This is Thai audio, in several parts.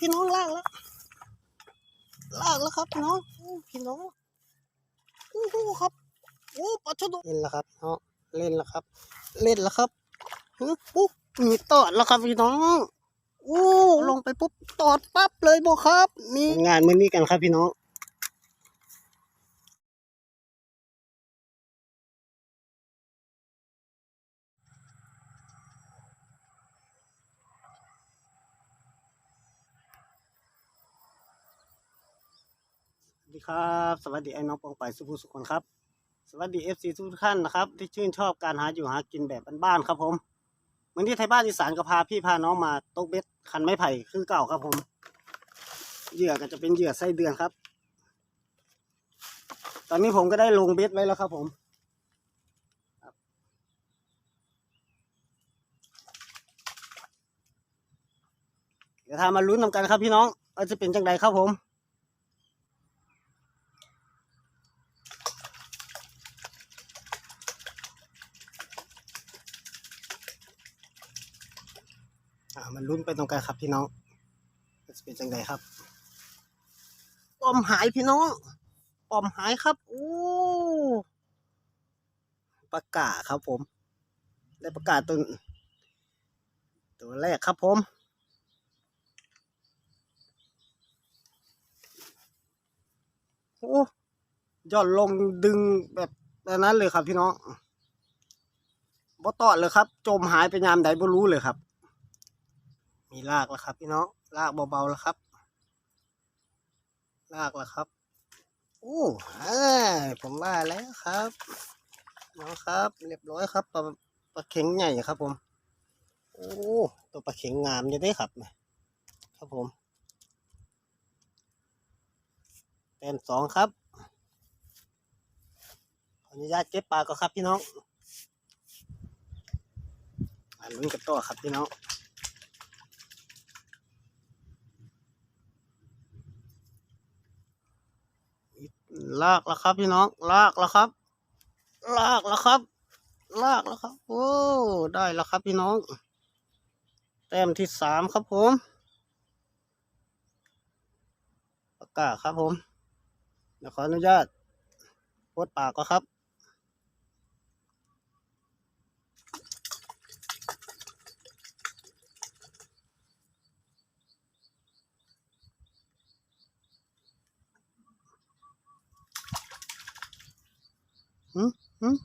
พี่น้องลากแล้วลากแล้วครับพี่น้องพี่น้องโอ้โหครับโอ้ปลาชะโดเล่นแล้วครับเนาะเล่นแล้วครับ เล่นแล้วครับฮึปุ๊บมีตอดแล้วครับพี่น้องโอ้ลงไปปุ๊บตอดปั๊บเลยโบครับ มีงานมื้อนี้กันครับพี่น้อง สวัสดีครับสวัสดีไอ้น้องปองไปสุภูสุขคนครับสวัสดีเอฟซีทุกท่านนะครับ ที่ชื่นชอบการหาอยู่หากินแบบบ้านๆครับผมเหมือนที่ไทยบ้านอีสานก็พาพี่พาน้องมาตกเบ็ดคันไม้ไผ่คือเก่าครับผมเหยื่อก็จะเป็นเหยื่อไส้เดือนครับ ตอนนี้ผมก็ได้ลงเบ็ดไว้แล้วครับผมเดี๋ยวทามาลุ้นนำกันครับพี่น้องว่าจะเป็นจังไดครับผม อ่ามันลุ้นไปตรงกันครับพี่น้องจะเป็นจังไดครับปอมหายพี่น้องปอมหายครับโอ้ประกาศครับ ผม ได้ประกาศตัวตัวแรกครับผมโอ้ย่อนลงดึงแบบแบบนั้นเลยครับพี่น้องบ่ตอดเลยครับ จมหายไปยามใดบ่รู้เลยครับ มีลากแล้วครับ พี่น้องลากเบาๆแล้วครับ ลากแล้วครับโอ้ผมว่าแล้วครับน้องครับ เรียบร้อยครับปลาปลาเข็งใหญ่ครับ ผม โอ้ตัวปลาเข็งงามจะได้ครับครับผมแต้มสองครับขออนุญาตเก็บปลาก่อนครับพี่น้องลุ้นกันต่อครับพี่น้อง ลากแล้วครับพี่น้อง ลากแล้วครับ ลากแล้วครับ ลากแล้วครับ โอ้ ได้แล้วครับพี่น้อง แต้มที่สามครับผมประกาศครับผมเดี๋ยวขออนุญาตโพดปากก็ครับ หืม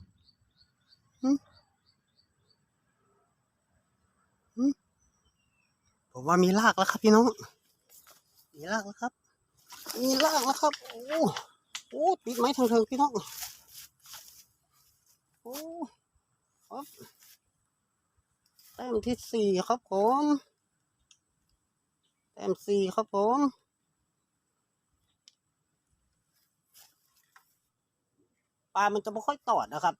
หืมหืมหืมผมว่ามีลากแล้วครับพี่น้อง มีลากแล้วครับ มีลากแล้วครับ โอ้โอ้ติดไม้เถิงๆพี่น้อง โอ้ครับแต้มที่สี่ครับผมแต้มสี่ครับผม ปลามันจะไม่ค่อยตอดนะครับ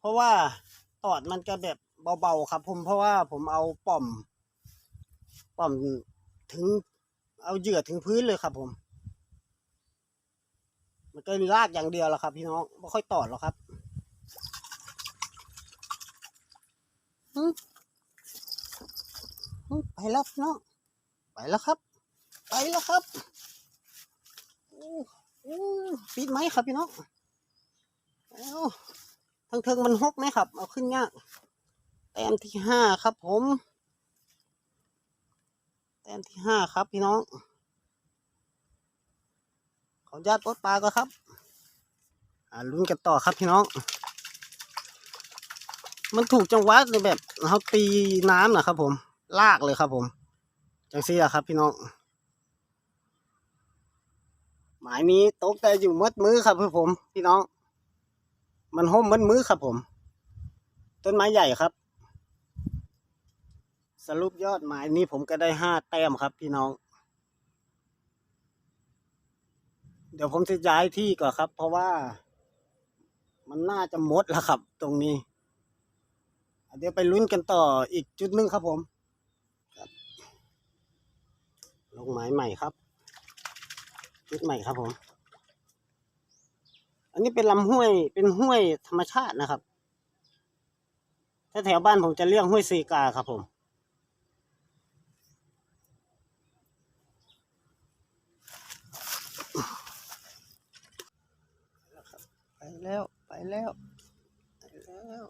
เพราะว่าตอดมันจะแบบเบาๆครับ ผมเพราะว่าผมเอาป่อม ป่อมถึง เอาเหยื่อถึงพื้นเลยครับ ผม มันก็ลากอย่างเดียวแหละครับ พี่น้องไม่ค่อยตอดหรอกครับไปแล้วพี่น้องไปแล้วครับ ไปแล้วครับโอ้โอ้ปิดไหมครับพี่น้อง เอาทางเทิงมันหกไหมครับ เอาขึ้นยาก แต้มที่ห้าครับผม แต้มที่ห้าครับพี่น้อง ขออนุญาตปลดปลาก็ครับ อ่าลุ้นกันต่อครับพี่น้อง มันถูกจังหวะในแบบเขาตีน้ำนะครับผม ลากเลยครับผม จังซี่อะครับพี่น้อง หมายนี้ตกแต่อยู่มัดมือครับเพื่อผม พี่น้อง มันห่มมันมือครับผม ต้นไม้ใหญ่ครับ สรุปยอดหมายนี้ผมก็ได้ห้าแต้มครับ พี่น้อง เดี๋ยวผมจะย้ายที่ก่อนครับ เพราะว่า มันน่าจะหมดแล้วครับ ตรงนี้ เดี๋ยวไปลุ้นกันต่ออีกจุดหนึ่งครับผมบลงไม้ใหม่ครับ จุดใหม่ครับผม อันนี้เป็นลำห้วย เป็นห้วยธรรมชาตินะครับ ถ้าแถวบ้านผมจะเรียกห้วยซีกาครับผมไปแล้ว ไปแล้ว ไปแล้ว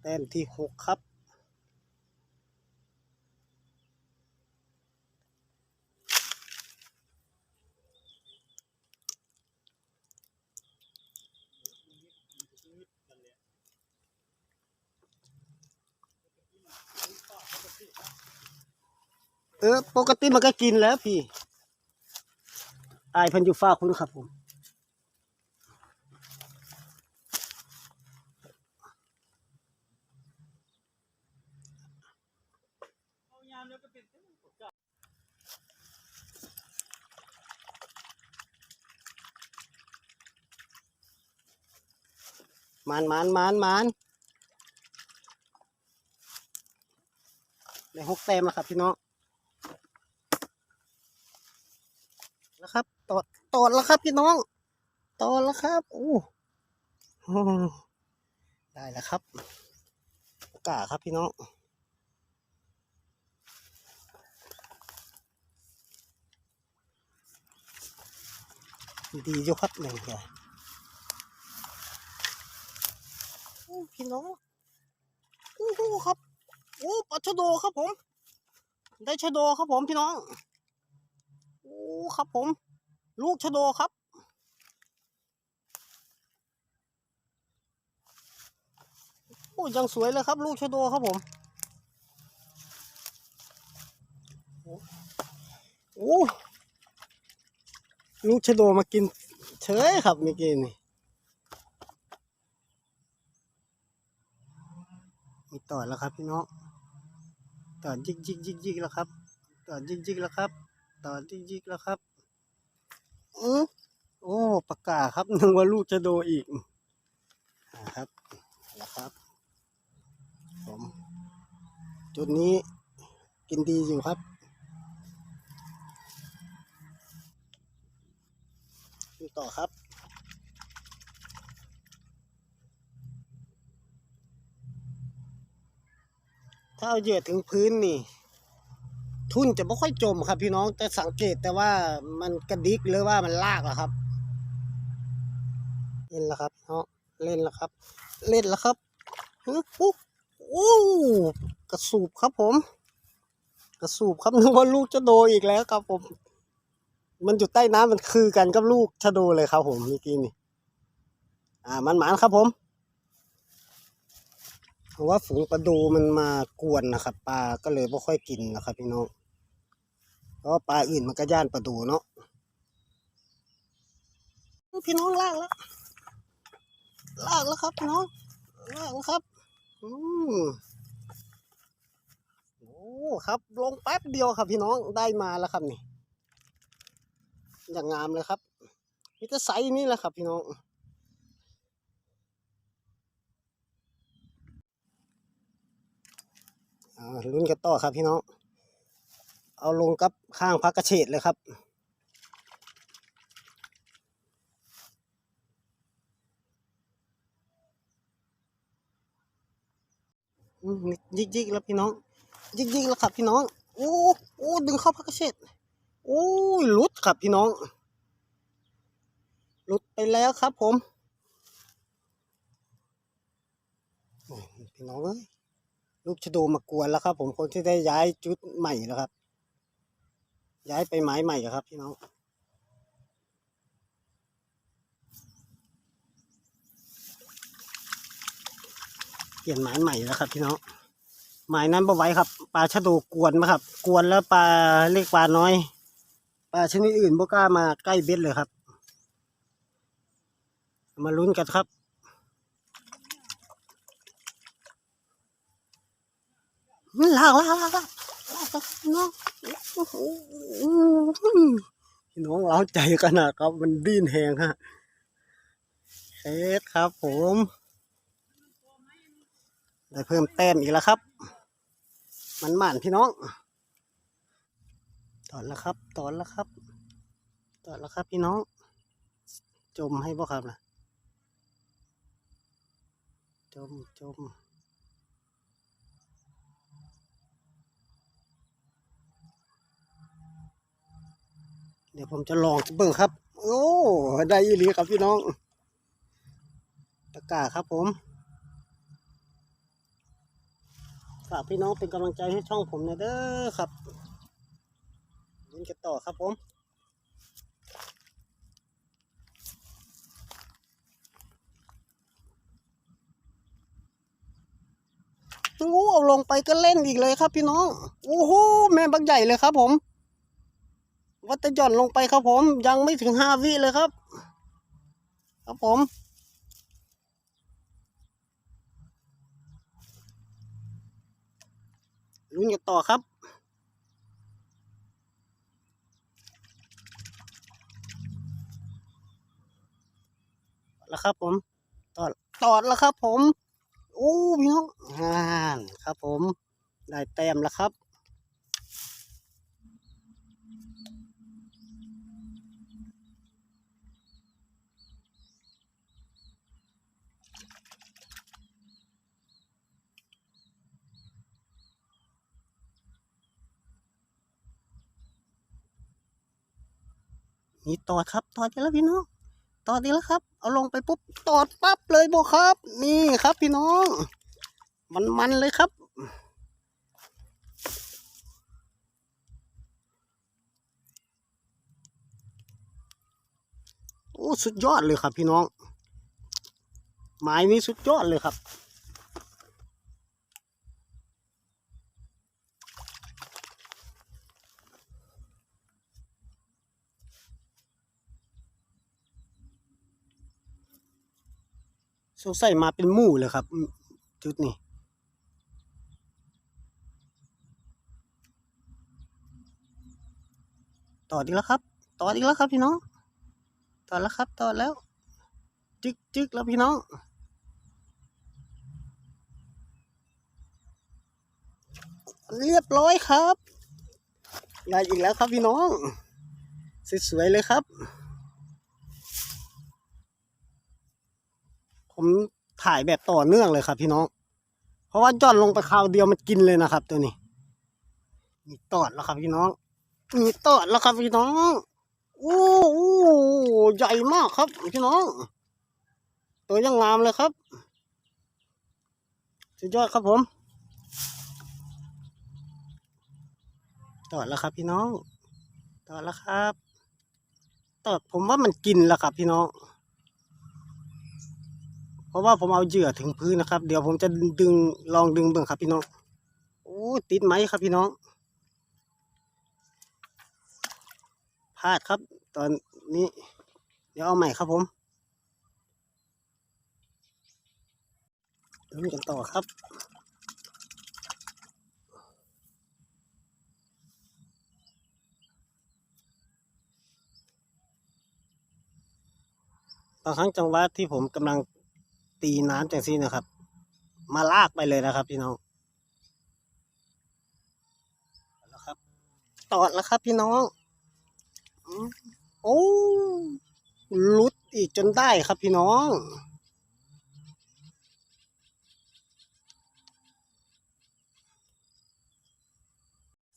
แต้มที่หกครับ เออ ปกติมันก็กินแล้วพี่อายพันอยู่ฟ้าคุณครับผมมานมานมานมาน ได้หกแต้มแล้วครับพี่น้องแล้วครับตอดตอดแล้วครับพี่น้องตอดแล้วครับโอ้โหได้แล้วครับกล้าครับพี่น้องดีอยู่ครับหนึ่งเลยโอ้พี่น้องโอ้โหครับ อ้ปลาชะโดครับผม ได้ชะโดครับผมพี่น้อง โอ้ครับผม ลูกชะโดครับ โอ้ยังสวยเลยครับ ลูกชะโดครับผม โอ้ลูกชะโดมากินเฉยครับเมื่อกี้นี่มีต่อแล้วครับพี่น้อง ต่อจิกจิกจิกจิกแล้วครับต่อจิกจิกแล้วครับต่อจิกจิกแล้วครับอือโอ้ปากกาครับนึกว่าลูกจะโดอีกอครับแล้วครับ ผม จุดนี้กินดีอยู่ครับดูต่อครับ ถ้าเอาเหยื่อถึงพื้นนี่ ทุ่นจะไม่ค่อยจมครับ พี่น้องแต่สังเกตแต่ว่ามันกระดิกหรือว่ามันลากอะครับ เล่นแล้วครับเนาะเล่นแล้วครับ เล่นแล้วครับฮึปุ๊บโอ้กระสูบครับผม กระสูบครับนึกว่าลูกจะโดอีกแล้วครับผม มันอยู่ใต้น้ำมันคือกันกับลูกชะโดเลยครับผมเมื่อกี้นี่ อ่ามันหมานครับผม เพราะว่าฝูงปลาดูมันมากวนนะครับปลาก็เลยไม่ค่อยกินนะครับพี่น้องเพราะปลาอื่นมันก็ย่านปลาดูเนาะพี่น้องลากแล้วลากแล้วครับพี่น้องลากแล้วครับอืมโอ้ครับ ลงแป๊บเดียวครับ พี่น้องได้มาแล้วครับนี่อย่างงามเลยครับมีแต่ไซส์นี่แหละครับ พี่น้อง อ่า ลุ้นกันต่อครับพี่น้อง เอาลงกับข้างพักกระเฉดเลยครับยิกยิกๆแล้วพี่น้อง ยิกยิกๆแล้วครับพี่น้อง โอ้โอ้ดึงเข้าพักกระเฉดโอ้ยลุดครับพี่น้องหลุดไปแล้วครับผมโอ้พี่น้องเอ้ย ลูกชะโดมากวนแล้วครับ ผมคนที่ได้ย้ายจุดใหม่แล้วครับ ย้ายไปไม้ใหม่ครับพี่น้องเปลี่ยนไม้ใหม่แล้วครับพี่น้องไม้นั้นบ่ไว้ครับปลาชะโดกวนมาครับ กวนแล้วปลาเล็กปลาน้อยปลาชนิดอื่นบ่กล้ามาใกล้เบ็ดเลยครับ มาลุ้นกันครับ ลากลากลากลากลากครับพี่น้องโอ้โหพี่น้องเราใจขนาดครับ มันดิ้นแหงฮะเฮ็ดครับผม ได้เพิ่มแต้มอีกแล้วครับ มันหมันพี่น้องตอนแล้วครับตอนแล้วครับตอนแล้วครับพี่น้อง จมให้บ่ครับนะจมจม เดี๋ยวผมจะลองเบิ่งครับ โอ้ได้ยี่หลีครับพี่น้องตะกร้าครับผมฝากพี่น้องเป็นกำลังใจให้ช่องผมหนะเด้อครับลุ้นกันต่อครับผมโอ้เอาลงไปก็เล่นอีกเลยครับพี่น้อง โอ้โหแม่บักใหญ่เลยครับผม วัดจะหย่อนลงไปครับผมยังไม่ถึงห้าวิเลยครับ ครับผม ลุ้นกันต่อครับแล้วครับผมตอดตอดแล้วครับผมโอ้พี่น้องอ่านครับผม ได้แต้มแล้วครับ นี่ตอดครับตอดกันแล้วพี่น้องตอดดีแล้วครับ เอาลงไปปุ๊บตอดปั๊บเลยโบครับ นี่ครับพี่น้อง มันมันเลยครับ โอ้สุดยอดเลยครับพี่น้อง หมายนี้สุดยอดเลยครับ สงสัยมาเป็นหมู่เลยครับ จุดนี้ต่อดีแล้วครับ ต่อดีแล้วครับพี่น้อง ต่อแล้วครับ ต่อแล้ว จึกจึกแล้วพี่น้องเรียบร้อยครับได้อีกแล้วครับพี่น้อง สวยๆเลยครับ ผมถ่ายแบบต่อเนื่องเลยครับ พี่น้อง เพราะว่าย่อนลงไปคราวเดียวมันกินเลยนะครับ ตัวนี้มีตอดแล้วครับพี่น้อง มีตอดแล้วครับพี่น้องโอ้โหใหญ่มากครับ พี่น้อง ตัวยังงามเลยครับสุดยอดครับผมตอดแล้วครับ พี่น้องตอดแล้วครับตอดผมว่ามันกินแล้วครับ พี่น้อง ราะว่าผมเอาเหยื่อถึงพื้นนะครับ เดี๋ยวผมจะดึงลองดึงเบิ่งครับพี่น้องโอ้ติดไหมครับพี่น้องพลาดครับ ตอนนี้ เดี๋ยวเอาใหม่ครับผมลุ้นกันต่อครับบางครั้งจังหวะที่ผมกำลัง ตีน้ำจังซี่นะครับ มาลากไปเลยนะครับพี่น้องแล้วครับ ตอดแล้วครับพี่น้องโอ้ลุดอีกจนได้ครับพี่น้อง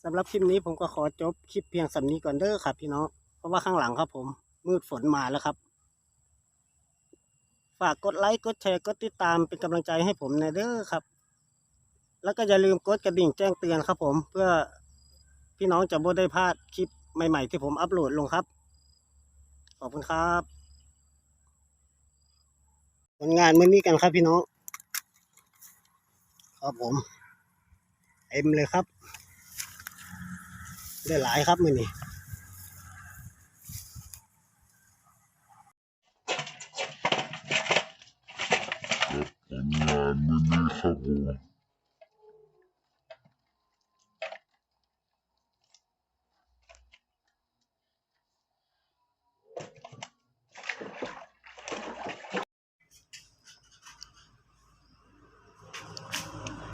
สำหรับคลิปนี้ผมก็ขอจบคลิปเพียงสำนี้ก่อนเด้อครับพี่น้อง เพราะว่าข้างหลังครับผม มืดฝนมาแล้วครับ ฝากกดไลค์กดแชร์กดติดตามเป็นกำลังใจให้ผมในอยเด้อครับ แล้วก็อย่าลืมกดกระดิ่งแจ้งเตือนครับผม เพื่อพี่น้องจะบ่ได้พลาดคลิปใหม่ ๆ ที่ผมอัปโหลดลงครับ ขอบคุณครับผลงานมื้อนี้กันครับพี่น้อง ครับผม เอ็มเลยครับ ได้หลายครับมื้อนี้ ผลงา